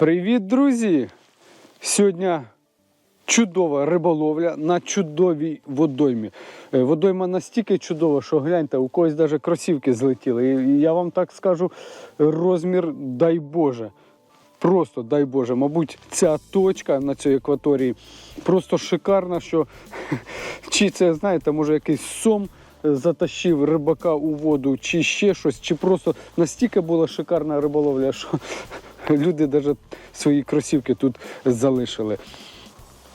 Привіт, друзі! Сьогодні чудова риболовля на чудовій водоймі. Е, Водойма настільки чудова, що гляньте, у когось навіть кросівки злетіли. І я вам так скажу, розмір дай Боже. Просто дай Боже, мабуть, ця точка на цій екваторії просто шикарна, що чи це, знаєте, може якийсь сом затащив рибака у воду, чи ще щось, чи просто настільки була шикарна риболовля, що люди навіть свої кросівки тут залишили.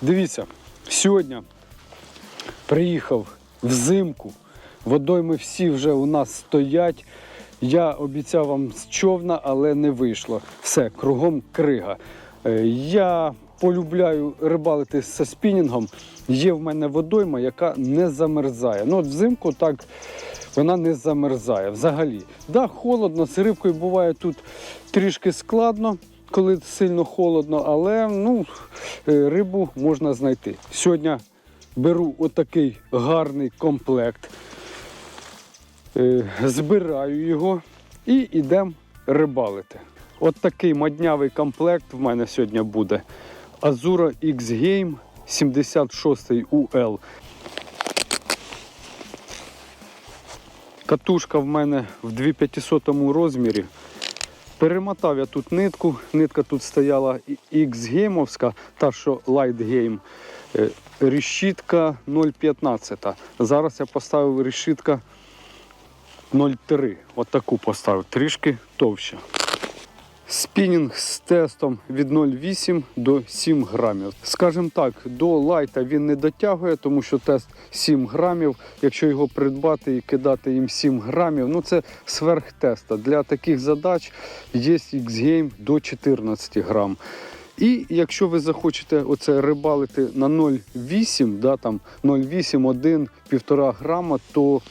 Дивіться, сьогодні приїхав взимку. Водойми всі вже у нас стоять. Я обіцяв вам з човна, але не вийшло. Все, кругом крига. Е, Я полюбляю рибалити зі спінінгом. Є в мене водойма, яка не замерзає. Ну, от взимку так вона не замерзає взагалі. Да, холодно, з рибкою буває тут трішки складно, коли сильно холодно, але ну, е, рибу можна знайти. Сьогодні беру отакий гарний комплект. Е, збираю його і йдемо рибалити. От такий моднявий комплект в мене сьогодні буде. Azura X Game 76 UL. Катушка в мене в 2500 розмірі. Перемотав я тут нитку. Нитка тут стояла X-геймовська, та що Light Game. Е, Решітка 0,15. Зараз я поставив решітка 0,3. От поставив, трішки товще. Спінінг з тестом від 0,8 до 7 грамів. Скажімо так, до лайта він не дотягує, тому що тест 7 грамів. Якщо його придбати і кидати їм 7 грамів, ну це сверхтеста. Для таких задач є X-Game до 14 грам. І якщо ви захочете оце рибалити на 0,8, да, там 0,8, 1, 1,5 грама, то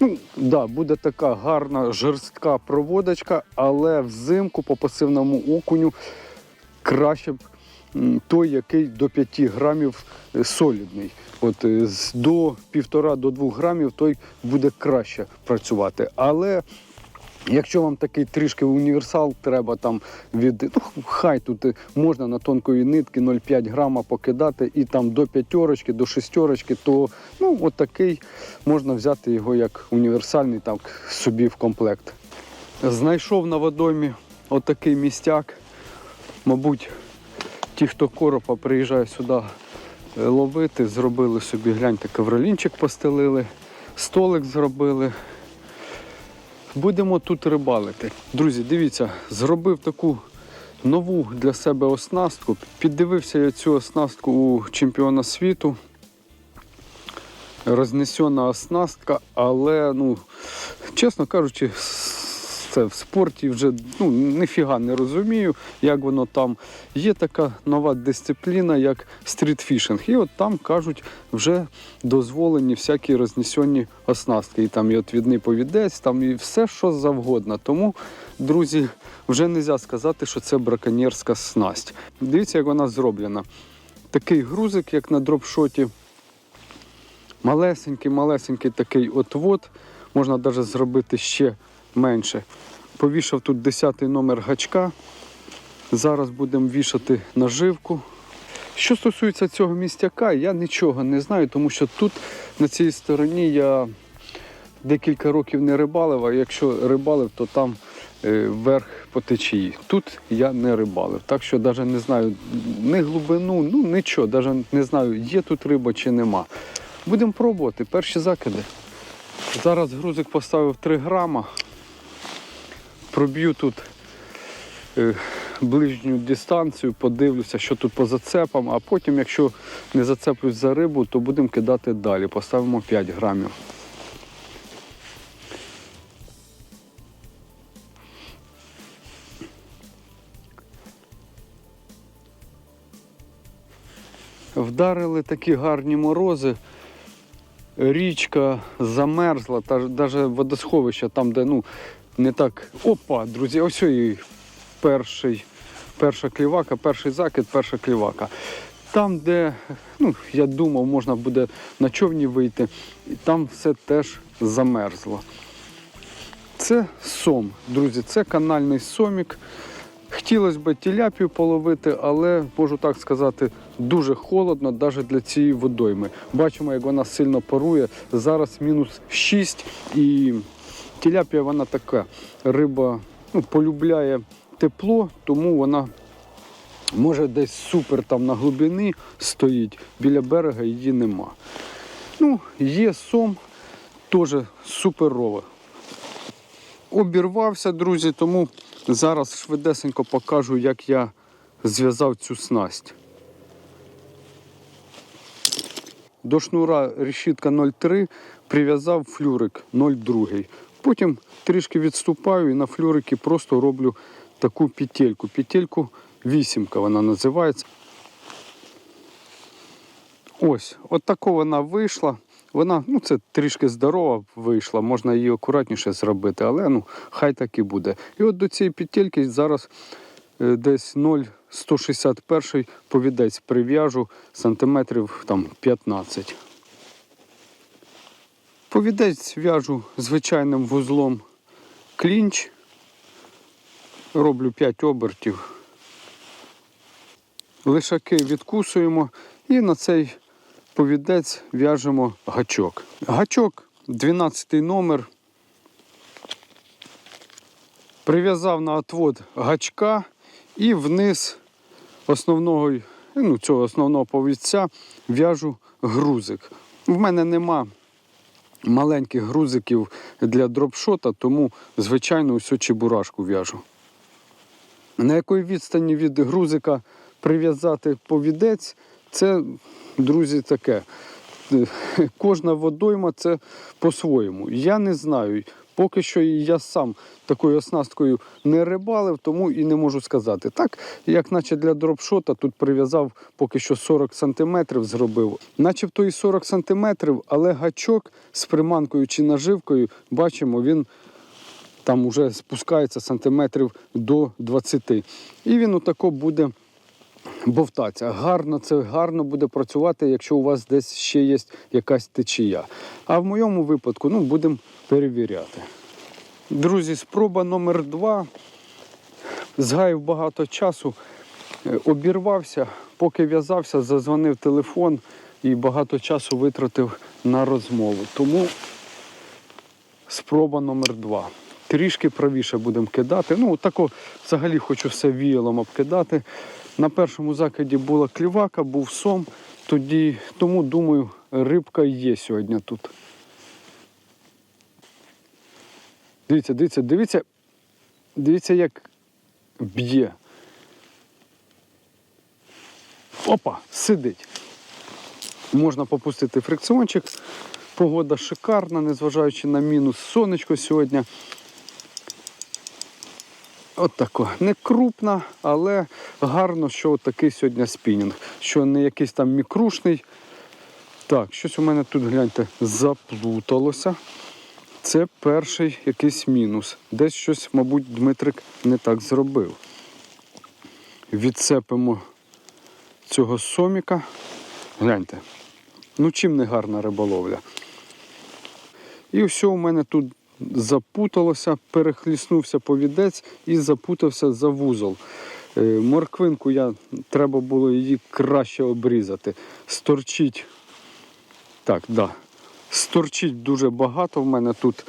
Ну, да, буде така гарна жорстка проводочка, але взимку по пасивному окуню краще б той, який до 5 грамів е, солідний. От е, з до 1,5 до 2 грамів той буде краще працювати. Але Якщо вам такий трішки універсал треба там від ну, хай тут можна на тонкої нитки 0,5 грама покидати і там до п'ятерочки, до шестерочки, то ну от можна взяти його як універсальний так собі в комплект. Знайшов на водоймі отакий містяк. Мабуть, ті, хто коропа приїжджає сюди е, ловити, зробили собі, гляньте, ковролінчик постелили, столик зробили. Будемо тут рибалити. Друзі, дивіться, зробив таку нову для себе оснастку. Піддивився я цю оснастку у чемпіона світу. Рознесена оснастка, але, ну, чесно кажучи, це в спорті вже ну, ніфіга не розумію, як воно там. Є така нова дисципліна, як стрітфішинг. І от там кажуть, вже дозволені всякі рознесені оснастки. І там і отвідний повідець, там і все, що завгодно. Тому, друзі, вже не можна сказати, що це браконьєрська снасть. Дивіться, як вона зроблена. Такий грузик, як на дропшоті. Малесенький, малесенький такий отвод. Можна навіть зробити ще менше. Повішав тут 10 номер гачка. Зараз будемо вішати наживку. Що стосується цього містяка, я нічого не знаю, тому що тут на цій стороні я декілька років не рибалив, а якщо рибалив, то там е, вверх по течії. Тут я не рибалив. Так що навіть не знаю ні глибину, ну нічого, навіть не знаю, є тут риба чи нема. Будемо пробувати. Перші закиди. Зараз грузик поставив 3 грама. Проб'ю тут е, ближню дистанцію, подивлюся, що тут по зацепам, а потім, якщо не зацеплюсь за рибу, то будемо кидати далі. Поставимо 5 грамів. Вдарили такі гарні морози. Річка замерзла, навіть водосховище там, де ну, не так. Опа, друзі, ось і перший, перша клівака, перший закид, перша клівака. Там, де, ну, я думав, можна буде на човні вийти, і там все теж замерзло. Це сом, друзі, це канальний сомік. Хотілося б тіляпію половити, але можу так сказати, дуже холодно навіть для цієї водойми. Бачимо, як вона сильно парує. Зараз мінус 6 і тіляпія вона така. Риба ну, полюбляє тепло, тому вона може десь супер там на глибині стоїть, біля берега її нема. Ну, є сом, теж суперово. Обірвався, друзі, тому зараз швидесенько покажу, як я зв'язав цю снасть. До шнура решітка 0,3 прив'язав флюрик 0,2. Потім трішки відступаю і на флюрики просто роблю таку петельку. Петельку вісімка вона називається. Ось, от тако вона вийшла. Вона, ну це трішки здорова вийшла, можна її акуратніше зробити, але ну, хай так і буде. І от до цієї петельки зараз е, десь 0,161 повідець прив'яжу сантиметрів там 15. Повідець в'яжу звичайним вузлом клінч. Роблю 5 обертів. Лишаки відкусуємо і на цей повідець в'яжемо гачок. Гачок 12 номер. Прив'язав на отвод гачка і вниз основного, ну, цього основного повідця в'яжу грузик. В мене нема маленьких грузиків для дропшота, тому звичайно усю чебурашку в'яжу. На якої відстані від грузика прив'язати повідець, це, друзі, таке. Е, Кожна водойма це по-своєму. Я не знаю. Поки що я сам такою оснасткою не рибалив, тому і не можу сказати. Так, як наче для дропшота, тут прив'язав поки що 40 см зробив. Начебто і 40 см, але гачок з приманкою чи наживкою, бачимо, він там уже спускається сантиметрів до 20. І він отако буде бовтатися. Гарно це гарно буде працювати, якщо у вас десь ще є якась течія. А в моєму випадку ну, будемо перевіряти. Друзі, спроба номер два. Згаїв багато часу, е, обірвався, поки в'язався, зазвонив телефон і багато часу витратив на розмову. Тому спроба номер два. Трішки правіше будемо кидати. Ну, тако взагалі хочу все віялом обкидати. На першому закиді була клівака, був сом, тоді, тому думаю, рибка є сьогодні тут. Дивіться, дивіться, дивіться, дивіться, як б'є. Опа, сидить. Можна попустити фрикціончик. Погода шикарна, незважаючи на мінус сонечко сьогодні. От тако. Не крупна, але гарно, що такий сьогодні спінінг. Що не якийсь там мікрушний. Так, щось у мене тут, гляньте, заплуталося. Це перший якийсь мінус. Десь щось, мабуть, Дмитрик не так зробив. Відцепимо цього соміка. Гляньте. Ну чим не гарна риболовля. І все у мене тут запуталося, перехліснувся повідець і запутався за вузол. Е, Морквинку я треба було її краще обрізати. Сторчить. Так, да. Сторчить дуже багато в мене тут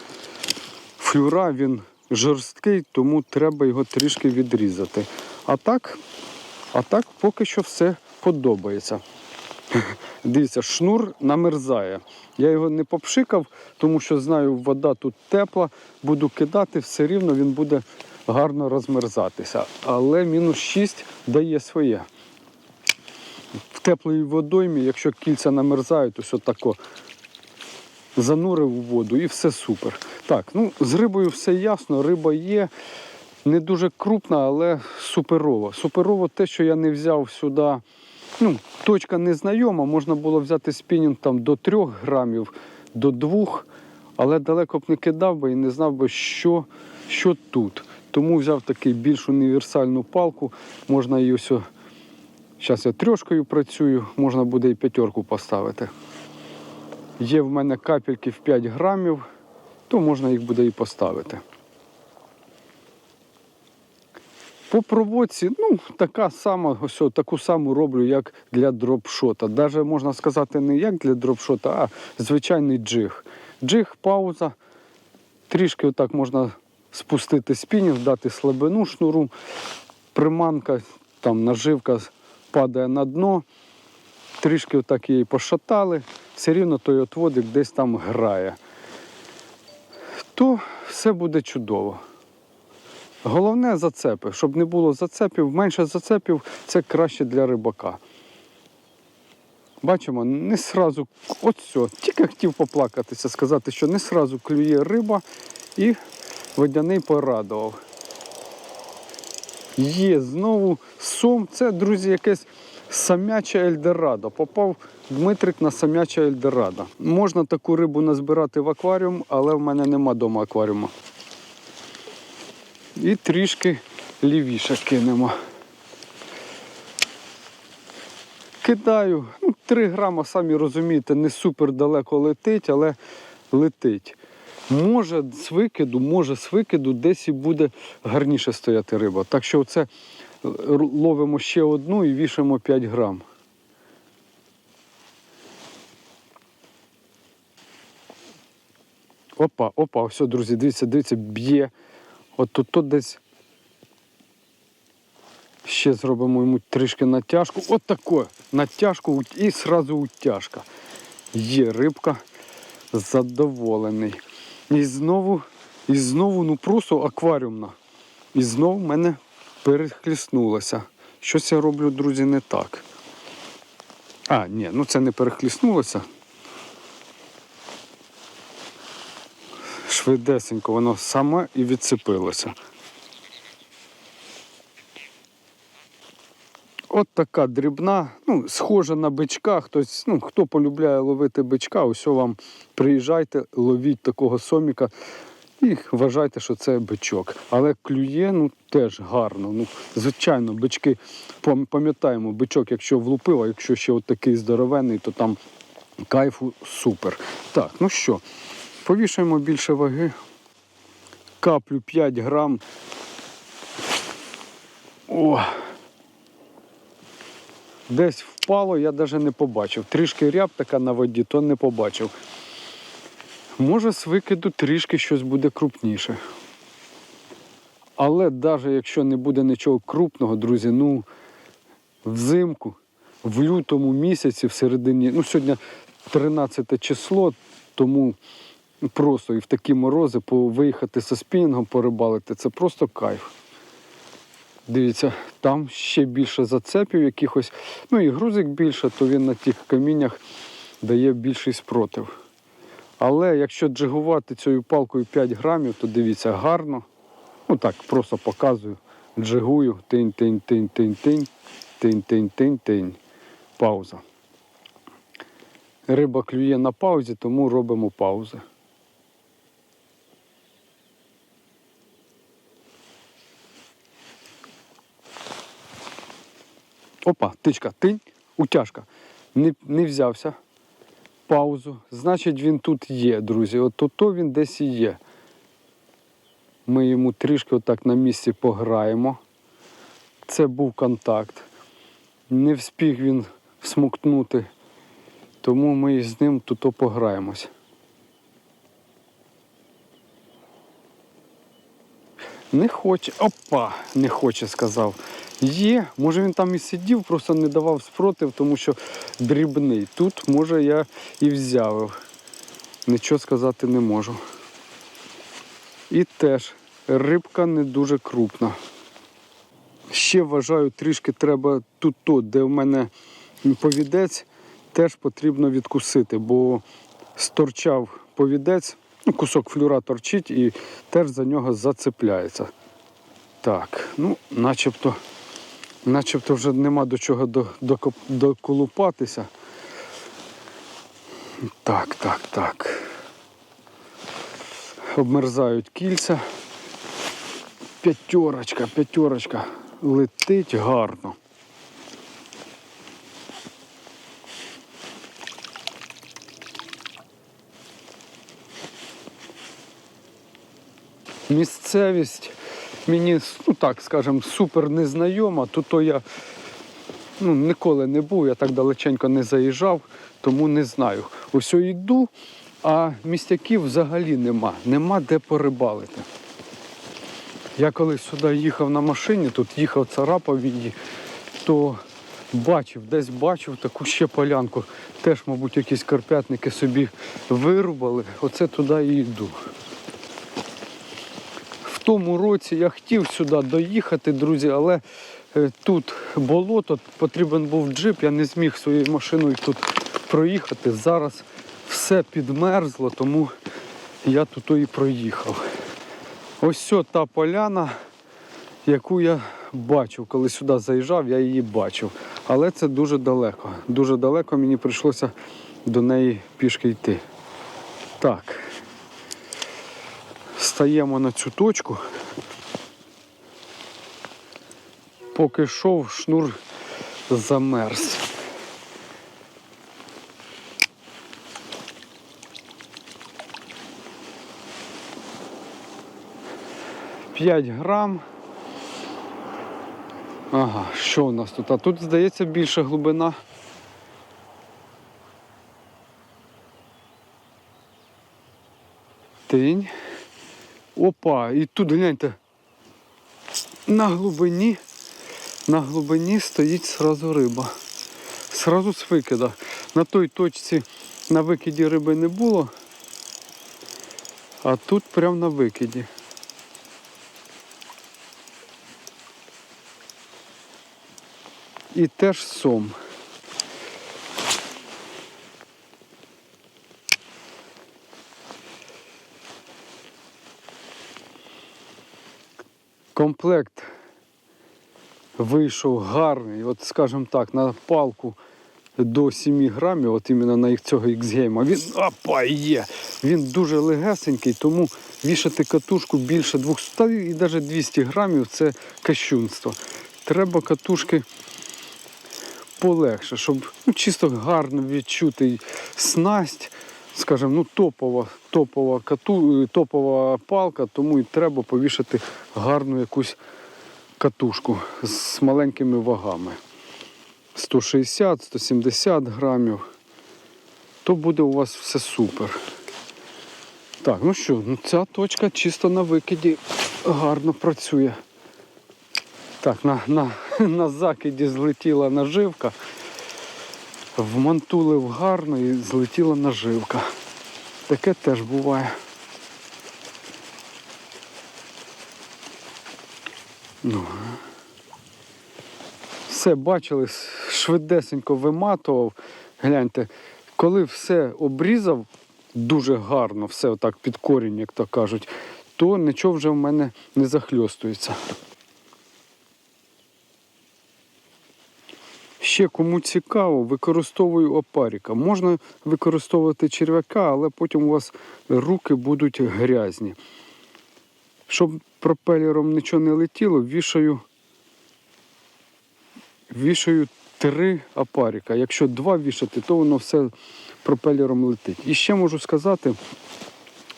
флюра, він жорсткий, тому треба його трішки відрізати. А так, а так поки що все подобається. Дивіться, шнур намерзає. Я його не попшикав, тому що знаю, вода тут тепла, буду кидати, все рівно він буде гарно розмерзатися. Але мінус 6 дає своє. В теплій водоймі, якщо кільця намерзають, то все тако занурив у воду і все супер. Так, ну з рибою все ясно, риба є. Не дуже крупна, але суперово. Суперово те, що я не взяв сюди. Ну, точка незнайома, можна було взяти спінінг там до 3 грамів, до 2, але далеко б не кидав би і не знав би, що, що тут. Тому взяв такий більш універсальну палку. Можна її ось. Зараз я трьошкою працюю, можна буде і п'ятерку поставити. Є в мене капельки в 5 грамів, то можна їх буде і поставити. По проводці, ну, така сама, ось таку саму роблю, як для дропшота. Даже можна сказати, не як для дропшота, а звичайний джиг. Джиг, пауза. Трішки отак можна спустити спінінг, дати слабину шнуру. Приманка, там наживка падає на дно. Трішки отак її пошатали. Все рівно той отводик десь там грає. То все буде чудово. Головне зацепи. Щоб не було зацепів, менше зацепів це краще для рибака. Бачимо, не сразу, от все, тільки хотів поплакатися, сказати, що не сразу клює риба і водяний порадував. Є знову сом. Це, друзі, якесь самяче Ельдорадо. Попав Дмитрик на самяче Ельдорадо. Можна таку рибу назбирати в акваріум, але в мене нема вдома акваріуму. І трішки лівіше кинемо. Кидаю, ну, 3 грама, самі розумієте, не супер далеко летить, але летить. Може з викиду, може з викиду десь і буде гарніше стояти риба. Так що це ловимо ще одну і вішаємо 5 грам. Опа, опа, все, друзі, дивіться, дивіться, б'є. От тут, тут десь ще зробимо йому трішки натяжку. От таке. Натяжку і одразу утяжка. Є рибка задоволений. І знову, і знову, ну просто акваріумна. І знову в мене перехліснулося. Щось я роблю, друзі, не так. А, ні, ну це не перехліснулося. Швидесенько воно саме і відцепилося. От така дрібна, ну, схожа на бичка. Хтось, ну, хто полюбляє ловити бичка, ось вам приїжджайте, ловіть такого соміка і вважайте, що це бичок. Але клює ну, теж гарно. Ну, звичайно, бички, пам'ятаємо, бичок, якщо влупив, а якщо ще от такий здоровенний, то там кайфу супер. Так, ну що, повішаємо більше ваги. Каплю 5 грам. О! Десь впало, я навіть не побачив. Трішки ряб така на воді, то не побачив. Може, з викиду трішки щось буде крупніше. Але навіть якщо не буде нічого крупного, друзі, ну взимку, в лютому місяці, в середині, ну сьогодні 13 число, тому просто і в такі морози виїхати зі спінінгом порибалити це просто кайф. Дивіться, там ще більше зацепів якихось. Ну і грузик більше, то він на тих каміннях дає більший спротив. Але якщо джигувати цією палкою 5 грамів, то дивіться, гарно. Ну так, просто показую. Джигую, тинь-тинь-тинь-тинь-тинь, тинь-тинь-тинь-тинь. Пауза. Риба клює на паузі, тому робимо паузи. Опа, тичка, тинь, утяжка. Не, не взявся. Паузу. Значить, він тут є, друзі. От то, то він десь і є. Ми йому трішки отак на місці пограємо. Це був контакт. Не встиг він всмокнути, тому ми з ним тут пограємось. Не хоче. Опа! Не хоче, сказав. Є, може він там і сидів, просто не давав спротив, тому що дрібний. Тут, може, я і взяв. Нічого сказати не можу. І теж рибка не дуже крупна. Ще вважаю, трішки треба тут, тут де в мене повідець, теж потрібно відкусити, бо сторчав повідець, ну, кусок флюра торчить і теж за нього зацепляється. Так, ну, начебто, начебто вже нема до чого доколупатися. Так, так, так. Обмерзають кільця. П'ятерочка, п'ятерочка. Летить гарно. Місцевість мені, ну так скажем, супер незнайома, то то я ну, ніколи не був, я так далеченько не заїжджав, тому не знаю. Ось я йду, а містяків взагалі нема, нема де порибалити. Я коли сюди їхав на машині, тут їхав царапав її, то бачив, десь бачив таку ще полянку. Теж, мабуть, якісь карпятники собі вирубали. Оце туди і йду. Тому році я хотів сюди доїхати, друзі, але е, тут болото, потрібен був джип, я не зміг своєю машиною тут проїхати. Зараз все підмерзло, тому я тут і проїхав. Ось та поляна, яку я бачив, коли сюди заїжджав, я її бачив. Але це дуже далеко. Дуже далеко мені прийшлося до неї пішки йти. Так. Стаємо на цю точку. Поки йшов, шнур замерз. П'ять грам. Ага, що у нас тут? А тут, здається, більша глибина. Тинь. Опа, і тут гляньте. На глибині, на глибині стоїть сразу риба. Сразу з викида. На той точці на викиді риби не було, а тут прямо на викиді. І теж сом. Комплект вийшов гарний, от скажімо так, на палку до 7 грамів, от іменно на їх цього X-Game. Він опа, є. Він дуже легесенький, тому вішати катушку більше 200 і навіть 200 грамів це кощунство. Треба катушки полегше, щоб ну, чисто гарно відчути снасть. Скажімо, ну топова, топова, кату, топова палка, тому і треба повішати гарну якусь катушку з маленькими вагами. 160-170 грамів. То буде у вас все супер. Так, ну що, ну ця точка чисто на викиді гарно працює. Так, на, на, на закиді злетіла наживка. Вмантулив гарно і злетіла наживка. Таке теж буває. Ну. Все бачили, швидесенько виматував. Гляньте, коли все обрізав дуже гарно, все отак під корінь, як то кажуть, то нічого вже в мене не захльостується. Ще кому цікаво, використовую опаріка. Можна використовувати черв'яка, але потім у вас руки будуть грязні. Щоб пропелером нічого не летіло, вішаю, вішаю три опаріка. Якщо два вішати, то воно все пропелером летить. І ще можу сказати,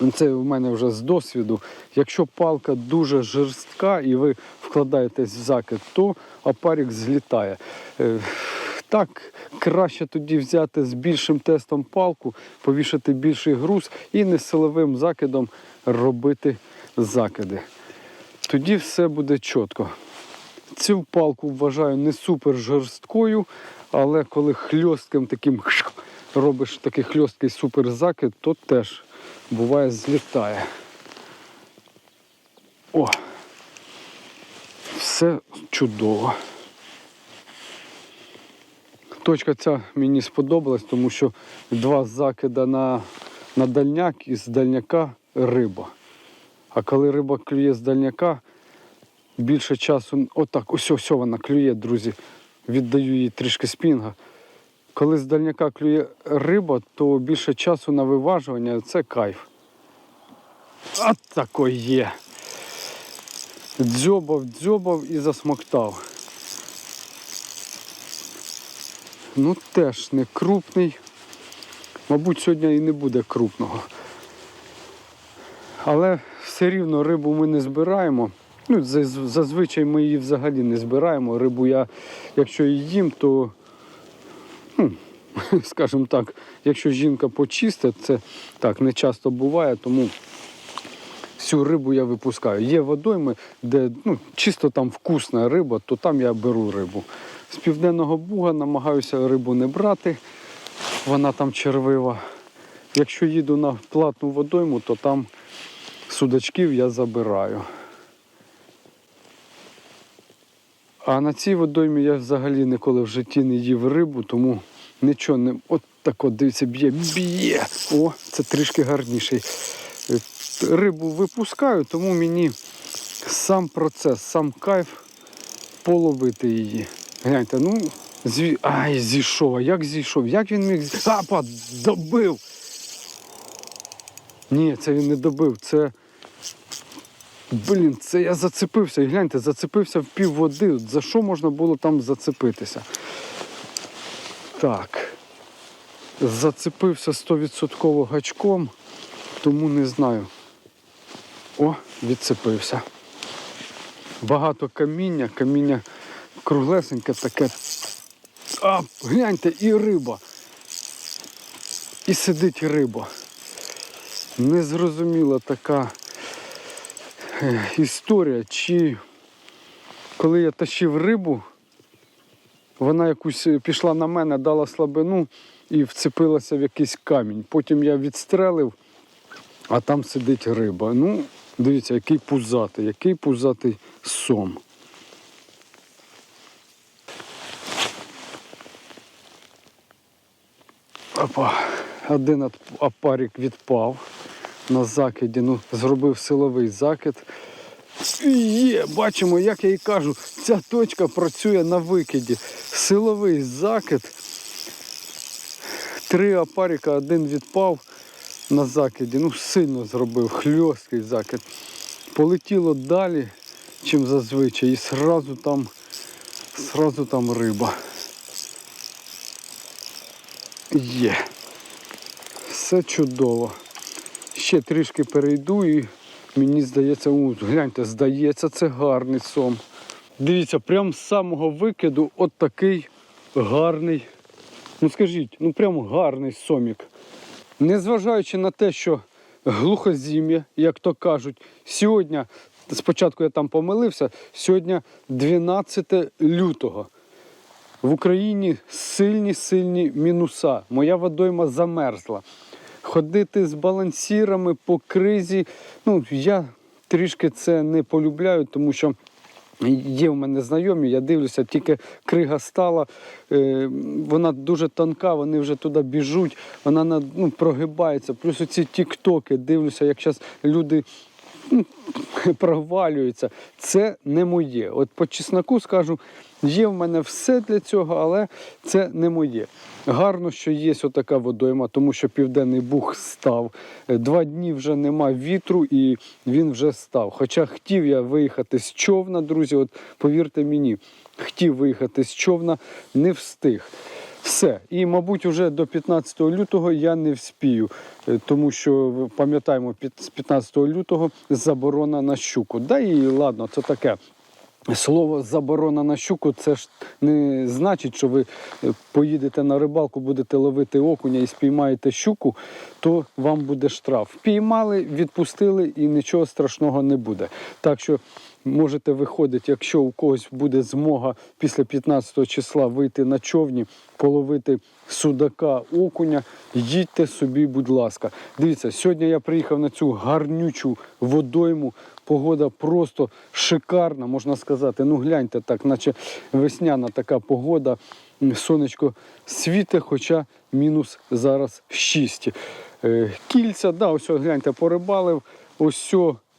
це в мене вже з досвіду. Якщо палка дуже жорстка і ви вкладаєтесь в закид, то опарик злітає. Е, Так, краще тоді взяти з більшим тестом палку, повішати більший груз і не силовим закидом робити закиди. Тоді все буде чітко. Цю палку вважаю не супер жорсткою, але коли хльостким таким робиш такий хльосткий супер закид, то теж буває злітає. О! Все чудово. Точка ця мені сподобалась, тому що два закида на, на дальняк і з дальняка риба. А коли риба клює з дальняка, більше часу. Отак, ось ось вона клює, друзі. Віддаю їй трішки спінга. Коли з дальняка клює риба, то більше часу на виважування це кайф. От такой є. Дзьобав, дзьобав і засмоктав. Ну теж не крупний. Мабуть, сьогодні і не буде крупного. Але все рівно рибу ми не збираємо. Ну, зазвичай ми її взагалі не збираємо. Рибу я, якщо її їм, то, скажімо так, якщо жінка почистить, це так не часто буває, тому всю рибу я випускаю. Є водойми, де ну, чисто там вкусна риба, то там я беру рибу. З південного буга намагаюся рибу не брати, вона там червива. Якщо їду на платну водойму, то там судачків я забираю. А на цій водоймі я взагалі ніколи в житті не їв рибу, тому нічого не. От так от дивіться, б'є, б'є. О, це трішки гарніший. Е, Рибу випускаю, тому мені сам процес, сам кайф половити її. Гляньте, ну, зві... ай, зійшов. А як зійшов? Як він міг. Апа, добив! Ні, це він не добив. Це. Блін, це я зацепився. І гляньте, зацепився в пів води. За що можна було там зацепитися? Так. Зацепився 100% гачком, тому не знаю. О, відцепився. Багато каміння, каміння круглесеньке таке. А, гляньте, і риба. І сидить риба. Незрозуміла така е, історія, чи коли я тащив рибу, вона якусь е, пішла на мене, дала слабину і вцепилася в якийсь камінь. Потім я відстрелив, а там сидить риба. Ну, дивіться, який пузатий, який пузатий сом. Опа, один опарик відпав на закиді. Ну, зробив силовий закид. І Є, бачимо, як я і кажу, ця точка працює на викиді. Силовий закид. Три опарика, один відпав на закиді. Ну, сильно зробив, хльосткий закид. Полетіло далі, чим зазвичай, і сразу там, сразу там риба. Є. Все чудово. Ще трішки перейду і мені здається, у, гляньте, здається, це гарний сом. Дивіться, прям з самого викиду от такий гарний. Ну скажіть, ну прям гарний сомік. Незважаючи на те, що глухозім'я, як то кажуть, сьогодні, спочатку я там помилився, сьогодні 12 лютого. В Україні сильні сильні мінуса. Моя водойма замерзла. Ходити з балансірами по кризі. Ну, я трішки це не полюбляю, тому що є в мене знайомі, я дивлюся, тільки крига стала, е, вона дуже тонка, вони вже туди біжуть, вона на- ну, прогибається. Плюс оці тіктоки, дивлюся, як зараз люди ну, провалюються. Це не моє. От по чесноку скажу, є в мене все для цього, але це не моє. Гарно, що є отака водойма, тому що Південний Буг став. Е, Два дні вже нема вітру і він вже став. Хоча хотів я виїхати з човна, друзі, от повірте мені, хотів виїхати з човна, не встиг. Все. І, мабуть, вже до 15 лютого я не вспію, е, тому що пам'ятаємо, з 15 лютого заборона на щуку. Да і ладно, це таке. Слово заборона на щуку це ж не значить, що ви е, поїдете на рибалку, будете ловити окуня і спіймаєте щуку, то вам буде штраф. Піймали, відпустили і нічого страшного не буде. Так що можете виходити, якщо у когось буде змога після 15 числа вийти на човні, половити судака, окуня, їдьте собі, будь ласка. Дивіться, сьогодні я приїхав на цю гарнючу водойму. Погода просто шикарна, можна сказати. Ну гляньте так, наче весняна така погода. Сонечко світе, хоча мінус зараз 6. Е, Кільця, да, ось гляньте, порибалив. Ось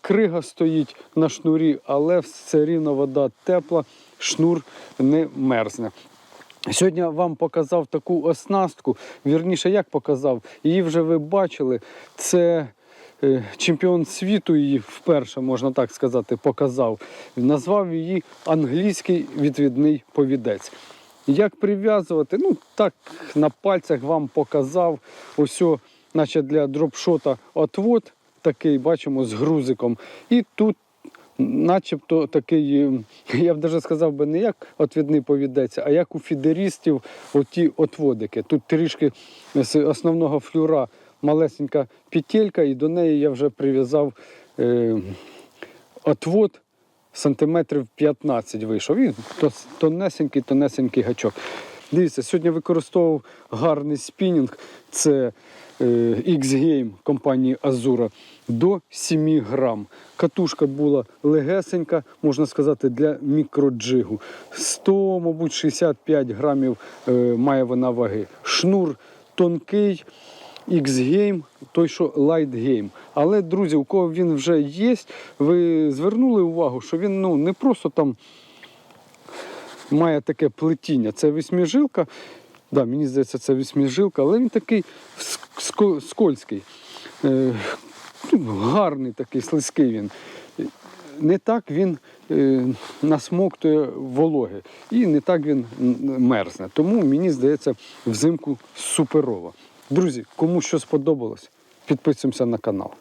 крига стоїть на шнурі, але все рівно вода тепла, шнур не мерзне. Сьогодні вам показав таку оснастку. Вірніше, як показав, її вже ви бачили. Це е, чемпіон світу її вперше, можна так сказати, показав. Назвав її англійський відвідний повідець. Як прив'язувати? Ну, так на пальцях вам показав. Ось, наче для дропшота отвод такий, бачимо, з грузиком. І тут начебто такий, е, я б навіть сказав би, не як отвідний повідеться, а як у фідерістів оті отводики. Тут трішки з основного флюра малесенька петелька, і до неї я вже прив'язав е, отвод сантиметрів 15 вийшов. І тонесенький, тонесенький гачок. Дивіться, сьогодні використовував гарний спінінг. Це е, X-Game компанії Azura до 7 грам. Катушка була легесенька, можна сказати, для мікроджигу. 100, мабуть, 65 грамів е, має вона ваги. Шнур тонкий. X-Game, той, що Light Game. Але, друзі, у кого він вже є, ви звернули увагу, що він ну, не просто там має таке плетіння. Це вісьміжилка. Да, мені здається, це вісьміжилка, але він такий скользький. Е, ну, гарний такий, слизький він. Не так він е, насмоктує вологи і не так він мерзне. Тому мені здається, взимку суперово. Друзі, кому що сподобалось, підписуємося на канал.